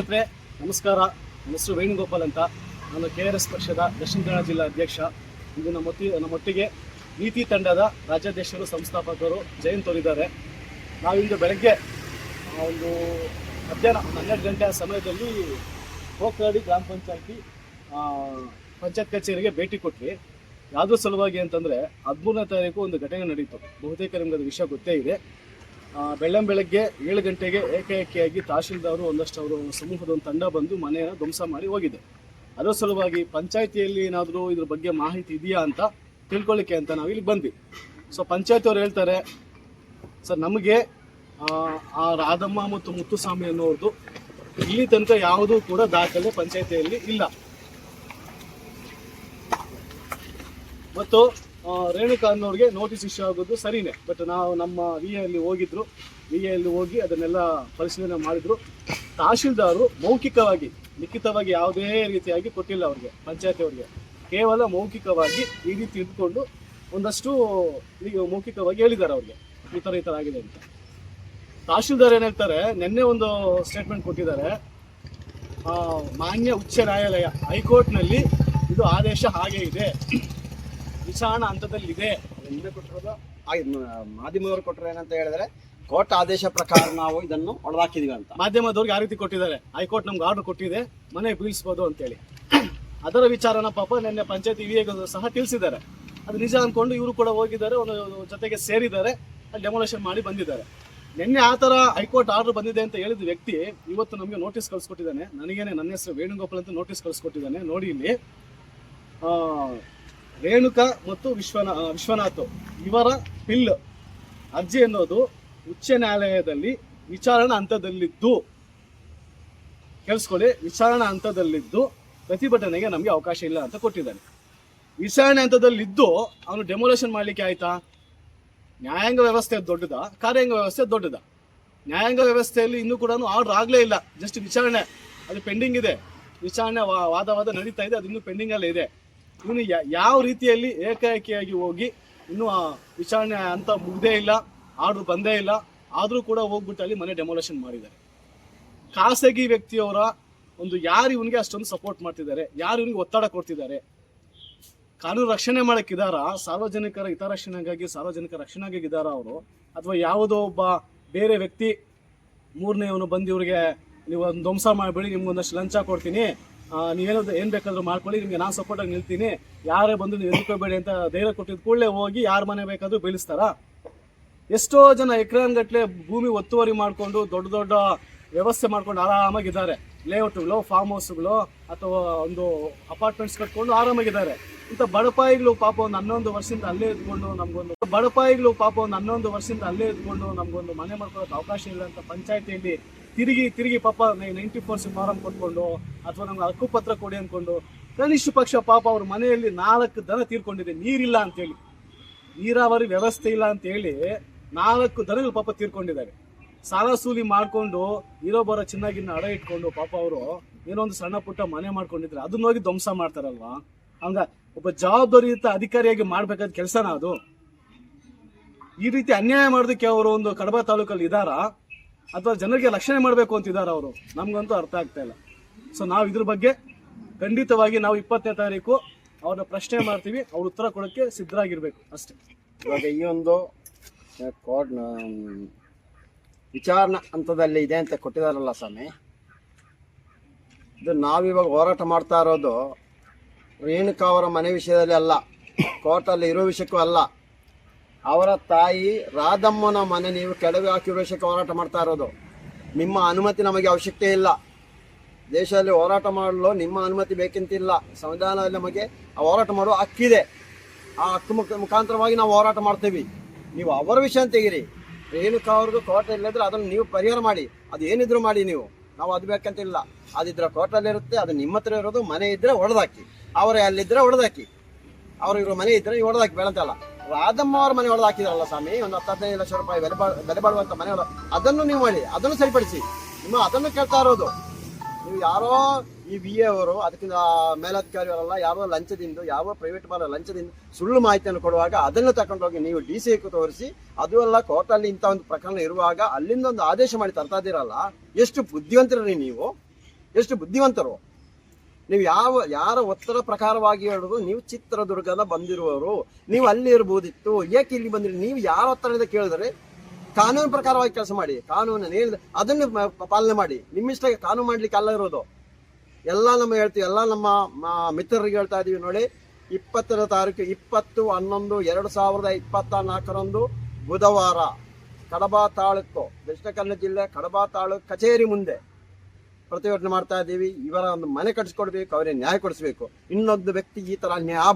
ಸ್ನೇಹಿತರೆ, ನಮಸ್ಕಾರ. ನನ್ನ ಹೆಸರು ವೇಣುಗೋಪಾಲ್ ಅಂತ. ನಾನು ಕೆ ಆರ್ ಎಸ್ ಪಕ್ಷದ ದಕ್ಷಿಣ ಕನ್ನಡ ಜಿಲ್ಲಾ ಅಧ್ಯಕ್ಷ. ಇಂದು ನಮ್ಮೊತ್ತಿ, ನಮ್ಮೊಟ್ಟಿಗೆ ನೀತಿ ತಂಡದ ರಾಜ್ಯಾಧ್ಯಕ್ಷರು, ಸಂಸ್ಥಾಪಕರು ಜಯಂತ್ ಅವರಿದ್ದಾರೆ. ನಾವಿಂದು ಬೆಳಗ್ಗೆ ಒಂದು ಮಧ್ಯಾಹ್ನ ಹನ್ನೆರಡು ಗಂಟೆಯ ಸಮಯದಲ್ಲಿ ಹೋಕ್ರಾಡಿ ಗ್ರಾಮ ಪಂಚಾಯಿತಿ ಪಂಚಾಯತ್ ಕಚೇರಿಗೆ ಭೇಟಿ ಕೊಟ್ವಿ. ಯಾವುದೋ ಸಲುವಾಗಿ ಅಂತಂದರೆ ಹದಿಮೂರನೇ ತಾರೀಕು ಒಂದು ಘಟನೆ ನಡೀತು. ಬಹುತೇಕ ನಿಮ್ಗೆ ಅದು ವಿಷಯ ಗೊತ್ತೇ ಇದೆ. ಬೆಳ್ಳಂ ಬೆಳಗ್ಗೆ ಏಳು ಗಂಟೆಗೆ ಏಕಾಏಕಿಯಾಗಿ ತಹಶೀಲ್ದಾರು ಒಂದಷ್ಟು ಅವರು ಸಮೂಹದ ಒಂದು ತಂಡ ಬಂದು ಮನೆಯನ್ನು ಧ್ವಂಸ ಮಾಡಿ ಹೋಗಿದೆ. ಅದರ ಸಲುವಾಗಿ ಪಂಚಾಯಿತಿಯಲ್ಲಿ ಏನಾದರೂ ಇದ್ರ ಬಗ್ಗೆ ಮಾಹಿತಿ ಇದೆಯಾ ಅಂತ ತಿಳ್ಕೊಳ್ಳಿಕ್ಕೆ ಅಂತ ನಾವು ಇಲ್ಲಿ ಬಂದ್ವಿ. ಸೊ ಪಂಚಾಯತಿಯವ್ರು ಹೇಳ್ತಾರೆ ಸರ್ ನಮಗೆ ಆ, ರಾಧಮ್ಮ ಮತ್ತು ಮುತ್ತುಸ್ವಾಮಿ ಅನ್ನೋರ್ದು ಇಲ್ಲಿ ತನಕ ಯಾವುದೂ ಕೂಡ ದಾಖಲೆ ಪಂಚಾಯಿತಿಯಲ್ಲಿ ಇಲ್ಲ. ಮತ್ತು ರೇಣುಕಾ ಅನ್ನೋರಿಗೆ ನೋಟಿಸ್ ಇಶ್ಯೂ ಆಗೋದು ಸರಿನೇ. ಬಟ್ ನಾವು ನಮ್ಮ ವಿ ಎಲ್ಲಿ ಹೋಗಿದ್ರು. ವಿ ಎಲ್ಲಿ ಹೋಗಿ ಅದನ್ನೆಲ್ಲ ಪರಿಶೀಲನೆ ಮಾಡಿದ್ರು. ತಹಶೀಲ್ದಾರು ಮೌಖಿಕವಾಗಿ, ಲಿಖಿತವಾಗಿ ಯಾವುದೇ ರೀತಿಯಾಗಿ ಕೊಟ್ಟಿಲ್ಲ ಅವ್ರಿಗೆ, ಪಂಚಾಯತಿ ಅವ್ರಿಗೆ. ಕೇವಲ ಮೌಖಿಕವಾಗಿ ಈ ರೀತಿ ಇದ್ಕೊಂಡು ಒಂದಷ್ಟು ಮೌಖಿಕವಾಗಿ ಹೇಳಿದ್ದಾರೆ ಅವ್ರಿಗೆ. ಈ ಥರ ಈ ಥರ ಆಗಿದೆ ಅಂತ. ತಹಶೀಲ್ದಾರ್ ಏನು ಹೇಳ್ತಾರೆ, ನಿನ್ನೆ ಒಂದು ಸ್ಟೇಟ್ಮೆಂಟ್ ಕೊಟ್ಟಿದ್ದಾರೆ. ಮಾನ್ಯ ಉಚ್ಚ ನ್ಯಾಯಾಲಯ ಹೈಕೋರ್ಟ್ನಲ್ಲಿ ಇದು ಆದೇಶ ಹಾಗೆ ಇದೆ. ವಿಚಾರಣಾ ಹಂತದಲ್ಲಿದೆ. ಇದೆ ಕೊಟ್ಟಿರೋದು ಮಾಧ್ಯಮದವರು ಕೊಟ್ಟರು ಏನಂತ ಹೇಳಿದ್ರೆ ಕೋರ್ಟ್ ಆದೇಶ ಪ್ರಕಾರ ನಾವು ಇದನ್ನು ಒಳಗಾಕಿದೀವಿ ಅಂತ. ಮಾಧ್ಯಮದವ್ರಿಗೆ ಯಾವ ರೀತಿ ಕೊಟ್ಟಿದ್ದಾರೆ? ಹೈಕೋರ್ಟ್ ನಮ್ಗೆ ಆರ್ಡರ್ ಕೊಟ್ಟಿದೆ ಮನೆ ಬೀಳಿಸ್ಬೋದು ಅಂತೇಳಿ. ಅದರ ವಿಚಾರನ ಪಾಪ ನಿನ್ನೆ ಪಂಚಾಯತಿ ವಿಎಗೂ ಸಹ ತಿಳಿಸಿದ್ದಾರೆ. ಅದು ನಿಜ ಅಂದ್ಕೊಂಡು ಇವರು ಕೂಡ ಹೋಗಿದ್ದಾರೆ ಒಂದು ಜೊತೆಗೆ ಸೇರಿದ್ದಾರೆ ಅಲ್ಲಿ ಡೆಮೊಲೇಷನ್ ಮಾಡಿ ಬಂದಿದ್ದಾರೆ. ನಿನ್ನೆ ಆ ಥರ ಹೈಕೋರ್ಟ್ ಆರ್ಡರ್ ಬಂದಿದೆ ಅಂತ ಹೇಳಿದ ವ್ಯಕ್ತಿ ಇವತ್ತು ನಮಗೆ ನೋಟಿಸ್ ಕಳಿಸ್ಕೊಟ್ಟಿದ್ದಾನೆ. ನನಗೇನೆ ನನ್ನ ಹೆಸರು ವೇಣುಗೋಪಾಲ್ ಅಂತ ನೋಟಿಸ್ ಕಳಿಸ್ಕೊಟ್ಟಿದ್ದಾನೆ. ನೋಡಿ ಇಲ್ಲಿ ಆ, ರೇಣುಕಾ ಮತ್ತು ವಿಶ್ವನಾ ವಿಶ್ವನಾಥ್ ಇವರ ಪಿಲ್ ಅರ್ಜಿ ಅನ್ನೋದು ಉಚ್ಚ ನ್ಯಾಯಾಲಯದಲ್ಲಿ ವಿಚಾರಣಾ ಹಂತದಲ್ಲಿದ್ದು, ಕೇಳಿಸ್ಕೊಳ್ಳಿ, ವಿಚಾರಣಾ ಹಂತದಲ್ಲಿದ್ದು ಪ್ರತಿಭಟನೆಗೆ ನಮಗೆ ಅವಕಾಶ ಇಲ್ಲ ಅಂತ ಕೊಟ್ಟಿದ್ದಾನೆ ವಿಚಾರಣೆ ಹಂತದಲ್ಲಿದ್ದು ಅವನು ಡೆಮೊಲೇಷನ್ ಮಾಡಲಿಕ್ಕೆ ಆಯ್ತಾ? ನ್ಯಾಯಾಂಗ ವ್ಯವಸ್ಥೆ ದೊಡ್ಡದ? ಕಾರ್ಯಾಂಗ ವ್ಯವಸ್ಥೆ ದೊಡ್ಡದ? ನ್ಯಾಯಾಂಗ ವ್ಯವಸ್ಥೆಯಲ್ಲಿ ಇನ್ನೂ ಕೂಡ ಆರ್ಡರ್ ಆಗಲೇ ಇಲ್ಲ. ಜಸ್ಟ್ ವಿಚಾರಣೆ. ಅದು ಪೆಂಡಿಂಗ್ ಇದೆ. ವಿಚಾರಣೆ ವಾ- ವಾದ ವಾದ ನಡೀತಾ ಇದೆ. ಅದು ಇನ್ನೂ ಪೆಂಡಿಂಗಲ್ಲೇ ಇದೆ. ಇವನು ಯಾವ ರೀತಿಯಲ್ಲಿ ಏಕಾಏಕಿಯಾಗಿ ಹೋಗಿ ಇನ್ನೂ ಆ ವಿಚಾರಣೆ ಅಂತ ಮುಗ್ದೇ ಇಲ್ಲ, ಆರ್ಡರ್ ಬಂದೇ ಇಲ್ಲ, ಆದರೂ ಕೂಡ ಹೋಗ್ಬಿಟ್ಟು ಅಲ್ಲಿ ಮನೆ ಡೆಮೊಲೇಷನ್ ಮಾಡಿದ್ದಾರೆ. ಖಾಸಗಿ ವ್ಯಕ್ತಿಯವರ ಒಂದು ಯಾರು ಇವನಿಗೆ ಅಷ್ಟೊಂದು ಸಪೋರ್ಟ್ ಮಾಡ್ತಿದ್ದಾರೆ, ಯಾರು ಇವನಿಗೆ ಒತ್ತಡ ಕೊಡ್ತಿದ್ದಾರೆ, ಕಾನೂನು ರಕ್ಷಣೆ ಮಾಡಕ್ಕಿದಾರ ಸಾರ್ವಜನಿಕರ ಹಿತರಕ್ಷಣೆಗಾಗಿ ಸಾರ್ವಜನಿಕ ರಕ್ಷಣೆಗಾಗಿ ಇದಾರ ಅವರು? ಅಥವಾ ಯಾವುದೋ ಒಬ್ಬ ಬೇರೆ ವ್ಯಕ್ತಿ ಮೂರನೇ ಇವನು ಬಂದು ಇವರಿಗೆ ನೀವು ಒಂದು ಧ್ವಂಸ ಮಾಡಬೇಡಿ, ನಿಮ್ಗೊಂದಷ್ಟು ಲಂಚ ಕೊಡ್ತೀನಿ ಆ, ನೀವೇನೋ ಏನು ಬೇಕಾದರೂ ಮಾಡ್ಕೊಳ್ಳಿ ನಿಮಗೆ ನಾನು ಸಪೋರ್ಟಾಗಿ ನಿಲ್ತೀನಿ. ಯಾರೇ ಬಂದು ನೀವು ಎದುರ್ಕೋಬೇಡಿ ಅಂತ ಧೈರ್ಯ ಕೊಟ್ಟಿದ್ದ ಕೂಡಲೇ ಹೋಗಿ ಯಾರ ಮನೆ ಬೇಕಾದರೂ ಬೆಳೆಸ್ತಾರ? ಎಷ್ಟೋ ಜನ ಎಕರೆಗಟ್ಟಲೆ ಭೂಮಿ ಒತ್ತುವರಿ ಮಾಡಿಕೊಂಡು ದೊಡ್ಡ ದೊಡ್ಡ ವ್ಯವಸ್ಥೆ ಮಾಡ್ಕೊಂಡು ಆರಾಮಾಗಿದ್ದಾರೆ. ಲೇಔಟ್ಗಳು ಫಾರ್ಮ್ ಹೌಸ್ಗಳು ಅಥವಾ ಒಂದು ಅಪಾರ್ಟ್ಮೆಂಟ್ಸ್ ಕಟ್ಕೊಂಡು ಆರಾಮಾಗಿದ್ದಾರೆ. ಇಂಥ ಬಡಪಾಯಿಗಳು ಪಾಪ ಒಂದು ಹನ್ನೊಂದು ವರ್ಷದಿಂದ ಅಲ್ಲೇ ಇದ್ಕೊಂಡು ನಮ್ಗೊಂದು ಬಡಪಾಯಿಗಳು ಪಾಪ ಒಂದು ಹನ್ನೊಂದು ವರ್ಷದಿಂದ ಅಲ್ಲೇ ಇದ್ಕೊಂಡು ನಮ್ಗೊಂದು ಮನೆ ಮಾಡ್ಕೊಳ್ಳೋಕೆ ಅವಕಾಶ ಇಲ್ಲ ಅಂತ ಪಂಚಾಯತಿಯಲ್ಲಿ ತಿರುಗಿ ತಿರುಗಿ ಪಾಪ ನೈಂಟಿ ಪರ್ಸೆಂಟ್ ಫಾರಂ ಕೊಟ್ಕೊಂಡು ಅಥವಾ ನಮ್ಗೆ ಹಕ್ಕುಪತ್ರ ಕೊಡಿ ಅಂದ್ಕೊಂಡು ಕನಿಷ್ಠ ಪಕ್ಷ ಪಾಪ ಅವ್ರ ಮನೆಯಲ್ಲಿ ನಾಲ್ಕು ದನ ತೀರ್ಕೊಂಡಿದೆ, ನೀರಿಲ್ಲ ಅಂತೇಳಿ. ನೀರಾವರಿ ವ್ಯವಸ್ಥೆ ಇಲ್ಲ ಅಂತ ಹೇಳಿ ನಾಲ್ಕು ದನಗಳು ಪಾಪ ತೀರ್ಕೊಂಡಿದ್ದಾರೆ. ಸಾಲ ಸೂಲಿ ಮಾಡ್ಕೊಂಡು ಇರೋ ಬರೋ ಚೆನ್ನಾಗಿನ್ನ ಅಡ ಇಟ್ಕೊಂಡು ಪಾಪ ಅವರು ಏನೋ ಒಂದು ಸಣ್ಣ ಪುಟ್ಟ ಮನೆ ಮಾಡ್ಕೊಂಡಿದ್ರೆ ಅದನ್ನ ಹೋಗಿ ಧ್ವಂಸ ಮಾಡ್ತಾರಲ್ವಾ? ಹಂಗ ಒಬ್ಬ ಜವಾಬ್ದಾರಿಯುತ ಅಧಿಕಾರಿಯಾಗಿ ಮಾಡ್ಬೇಕಾದ ಕೆಲಸನ ಅದು. ಈ ರೀತಿ ಅನ್ಯಾಯ ಮಾಡೋದಕ್ಕೆ ಅವರು ಒಂದು ಕಡಬ ತಾಲೂಕಲ್ಲಿ ಇದ್ದಾರಾ ಅಥವಾ ಜನರಿಗೆ ರಕ್ಷಣೆ ಮಾಡಬೇಕು ಅಂತ ಇದಾರ ಅವರು? ನಮಗಂತೂ ಅರ್ಥ ಆಗ್ತಾ ಇಲ್ಲ. ಸೊ ನಾವು ಇದ್ರ ಬಗ್ಗೆ ಖಂಡಿತವಾಗಿ ನಾವು ಇಪ್ಪತ್ತನೇ ತಾರೀಕು ಅವ್ರನ್ನ ಪ್ರಶ್ನೆ ಮಾಡ್ತೀವಿ. ಅವ್ರ ಉತ್ತರ ಕೊಡೋಕ್ಕೆ ಸಿದ್ಧರಾಗಿರ್ಬೇಕು. ಅಷ್ಟೇ. ಇವಾಗ ಈ ಒಂದು ಕೋರ್ಟ್ ವಿಚಾರಣಾ ಹಂತದಲ್ಲಿ ಇದೆ ಅಂತ ಕೊಟ್ಟಿದಾರಲ್ಲ ಸ್ವಾಮಿ. ಇದು ನಾವಿವಾಗ ಹೋರಾಟ ಮಾಡ್ತಾ ಇರೋದು ರೇಣುಕಾ ಅವರ ಮನೆ ವಿಷಯದಲ್ಲಿ ಅಲ್ಲ, ಕೋರ್ಟಲ್ಲಿ ಇರೋ ವಿಷಯಕ್ಕೂ ಅಲ್ಲ. ಅವರ ತಾಯಿ ರಾಧಮ್ಮನ ಮನೆ ನೀವು ಕೆಡವಿ ಹಾಕಿರೋ ವಿಷಯಕ್ಕೆ ಹೋರಾಟ ಮಾಡ್ತಾ ಇರೋದು. ನಿಮ್ಮ ಅನುಮತಿ ನಮಗೆ ಅವಶ್ಯಕತೆ ಇಲ್ಲ. ದೇಶದಲ್ಲಿ ಹೋರಾಟ ಮಾಡಲು ನಿಮ್ಮ ಅನುಮತಿ ಬೇಕಂತಿಲ್ಲ. ಸಂವಿಧಾನದಲ್ಲಿ ನಮಗೆ ಆ ಹೋರಾಟ ಮಾಡುವ ಹಕ್ಕಿದೆ ಆ ಹಕ್ಕು ಮುಖ, ಮುಖಾಂತರವಾಗಿ ನಾವು ಹೋರಾಟ ಮಾಡ್ತೀವಿ. ನೀವು ಅವರ ವಿಷಯ ತೆಗೀರಿ. ರೇಣುಕಾ ಅವ್ರದ್ದು ಕೋರ್ಟ್ ಇಲ್ಲದ್ರೆ ಅದನ್ನು ನೀವು ಪರಿಹಾರ ಮಾಡಿ. ಅದು ಏನಿದ್ರು ಮಾಡಿ ನೀವು. ನಾವು ಅದು ಬೇಕಂತಿಲ್ಲ. ಅದಿದ್ರೆ ಕೋರ್ಟಲ್ಲಿ ಇರುತ್ತೆ ಅದು ನಿಮ್ಮ ಹತ್ರ ಇರೋದು, ಮನೆ ಇದ್ರೆ ಹೊಡೆದಾಕಿ ಅವರೇ ಅಲ್ಲಿದ್ರೆ ಹೊಡೆದಾಕಿ ಅವ್ರಿರೋ ಮನೆ ಇದ್ರೆ ಹೊಡೆದಾಕಿ ಬೆಳಂತಲ್ಲ ರಾಧಮ್ಮ ಅವ್ರ ಮನೆ ಹೊಡೆದಾಕಿದ್ರಲ್ಲ ಸ್ವಾಮಿ, ಒಂದು ಹತ್ತು ಹದಿನೈದು ಲಕ್ಷ ರೂಪಾಯಿ ಬೆಲೆ ಬೆಲೆ ಬಾಳುವಂತ ಮನೆ ಅದನ್ನು ನೀವು ಮಾಡಿ, ಅದನ್ನು ಸರಿಪಡಿಸಿ. ನಿಮ್ಮ ಅದನ್ನು ಕೇಳ್ತಾ ಇರೋದು. ನೀವು ಯಾರೋ ಈ ವಿ ಎ ಅವರು, ಅದಕ್ಕಿಂತ ಮೇಲಧಿಕಾರಿಯವರೆಲ್ಲ ಯಾರೋ ಲಂಚದಿಂದ, ಯಾವ ಪ್ರೈವೇಟ್ ಬಾಲ ಲಂಚದಿಂದ ಸುಳ್ಳು ಮಾಹಿತಿಯನ್ನು ಕೊಡುವಾಗ ಅದನ್ನು ತಗೊಂಡೋಗಿ ನೀವು ಡಿ ಸಿ ತೋರಿಸಿ, ಅದು ಎಲ್ಲ ಕೋರ್ಟಲ್ಲಿ ಇಂಥ ಒಂದು ಪ್ರಕರಣ ಇರುವಾಗ ಅಲ್ಲಿಂದ ಒಂದು ಆದೇಶ ಮಾಡಿ ತರ್ತಾ ಇದ್ದೀರಲ್ಲ, ಎಷ್ಟು ಬುದ್ಧಿವಂತರೀ ನೀವು? ಎಷ್ಟು ಬುದ್ಧಿವಂತರು? ನೀವು ಯಾವ, ಯಾರ ಒತ್ತಡ ಪ್ರಕಾರವಾಗಿ ಹೇಳೋದು, ನೀವು ಚಿತ್ರದುರ್ಗದ ಬಂದಿರುವವರು, ನೀವು ಅಲ್ಲಿ ಇರ್ಬೋದಿತ್ತು, ಏಕೆ ಇಲ್ಲಿ ಬಂದಿರಿ, ನೀವು ಯಾರ ಒತ್ತಡದಿಂದ ಕೇಳಿದ್ರೆ ಕಾನೂನು ಪ್ರಕಾರವಾಗಿ ಕೆಲಸ ಮಾಡಿ, ಕಾನೂನು ಏನಿದೆ ಅದನ್ನು ಪಾಲನೆ ಮಾಡಿ. ನಿಮ್ಮಿಷ್ಟ ಕಾನೂನು ಮಾಡ್ಲಿಕ್ಕೆ ಅಲ್ಲ ಇರೋದು. ಎಲ್ಲ ನಮ್ಮ ಹೇಳ್ತೀವಿ, ಎಲ್ಲ ನಮ್ಮ ಮಿತ್ರರಿಗೆ ಹೇಳ್ತಾ ಇದೀವಿ ನೋಡಿ. ಇಪ್ಪತ್ತರ ತಾರೀಕು, ಇಪ್ಪತ್ತು, ಹನ್ನೊಂದು, ಎರಡು ಸಾವಿರದ ಇಪ್ಪತ್ತ ನಾಲ್ಕರಂದು ಬುಧವಾರ, ಕಡಬ ತಾಳುಕು ದಕ್ಷಿಣ ಕನ್ನಡ ಜಿಲ್ಲೆ, ಕಡಬ ತಾಲೂಕು ಕಚೇರಿ ಮುಂದೆ. ಪ್ರತಿಭಟನೆ ಮಾಡ್ತಾ ಇದ್ದೀವಿ. ಇವರ ಒಂದು ಮನೆ ಕಟ್ಟಿಸ್ಕೊಡ್ಬೇಕು, ಅವರಿಗೆ ನ್ಯಾಯ ಕೊಡಿಸ್ಬೇಕು. ಇನ್ನೊಂದು ವ್ಯಕ್ತಿ ಈ ತರ ನ್ಯಾಯ